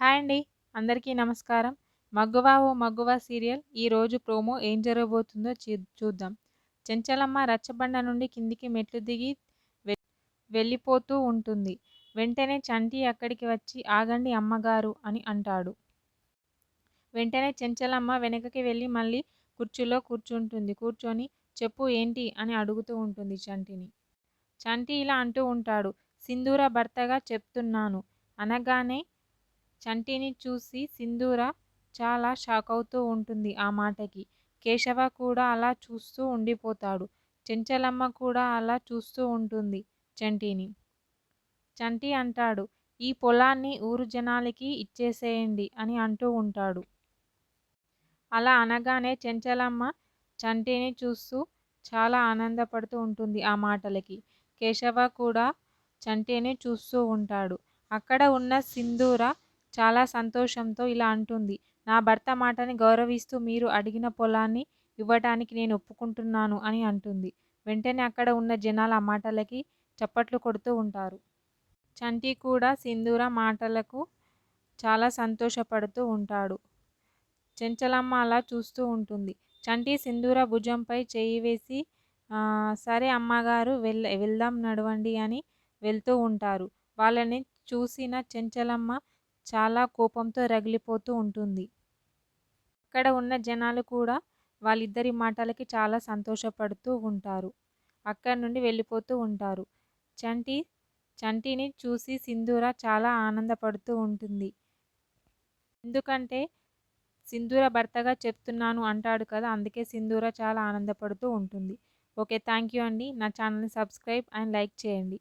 Hi అండి అందరికీ నమస్కారం. మగ్గువా ఓ మగ్గువా సీరియల్ ఈరోజు ప్రోమో ఏం జరగబోతుందో చూద్దాం. చెంచలమ్మ రచ్చబండ నుండి కిందికి మెట్లు దిగి వెళ్ళిపోతూ ఉంటుంది. వెంటనే చంటి అక్కడికి వచ్చి ఆగండి అమ్మగారు అని అంటాడు. వెంటనే చెంచలమ్మ వెనకకి వెళ్ళి మళ్ళీ కుర్చీలో కూర్చుంటుంది. కూర్చొని చెప్పు ఏంటి అని అడుగుతూ ఉంటుంది చంటిని. చంటి ఇలా అంటూ ఉంటాడు. సింధూర భర్తగా చెప్తున్నాను. అనగానే చంటిని చూసి సింధూర చాలా షాక్ అవుతూ ఉంటుంది ఆ మాటకి. కేశవ కూడా అలా చూస్తూ ఉండిపోతాడు. చెంచలమ్మ కూడా అలా చూస్తూ ఉంటుంది చంటిని. చంటి అంటాడు ఈ పొలాన్ని ఊరు జనాలకి ఇచ్చేసేయండి అని అంటూ ఉంటాడు. అలా అనగానే చెంచలమ్మ చంటిని చూస్తూ చాలా ఆనందపడుతూ ఉంటుంది ఆ మాటలకి. కేశవ కూడా చంటిని చూస్తూ ఉంటాడు. అక్కడ ఉన్న సింధూర చాలా సంతోషంతో ఇలా అంటుంది. నా భర్త మాటని గౌరవిస్తూ మీరు అడిగిన పొలాన్ని ఇవ్వటానికి నేను ఒప్పుకుంటున్నాను అని అంటుంది. వెంటనే అక్కడ ఉన్న జనాలు ఆ మాటలకి చప్పట్లు కొడుతూ ఉంటారు. చంటి కూడా సింధూర మాటలకు చాలా సంతోషపడుతూ ఉంటాడు. చెంచలమ్మ అలా చూస్తూ ఉంటుంది. చంటి సింధూర భుజంపై చేయి వేసి సరే అమ్మగారు వెళ్ వెళ్దాం నడవండి అని వెళ్తూ ఉంటారు. వాళ్ళని చూసిన చెంచలమ్మ చాలా కోపంతో రగిలిపోతూ ఉంటుంది. అక్కడ ఉన్న జనాలు కూడా వాళ్ళిద్దరి మాటలకి చాలా సంతోషపడుతూ ఉంటారు. అక్కడి నుండి వెళ్ళిపోతూ ఉంటారు. చంటి చంటిని చూసి సింధూర చాలా ఆనందపడుతూ ఉంటుంది. ఎందుకంటే సింధూర భర్తగా చెప్తున్నాను అంటాడు కదా అందుకే సింధూర చాలా ఆనందపడుతూ ఉంటుంది. ఓకే థ్యాంక్ యూ అండి. నా ఛానల్ని సబ్స్క్రైబ్ అండ్ లైక్ చేయండి.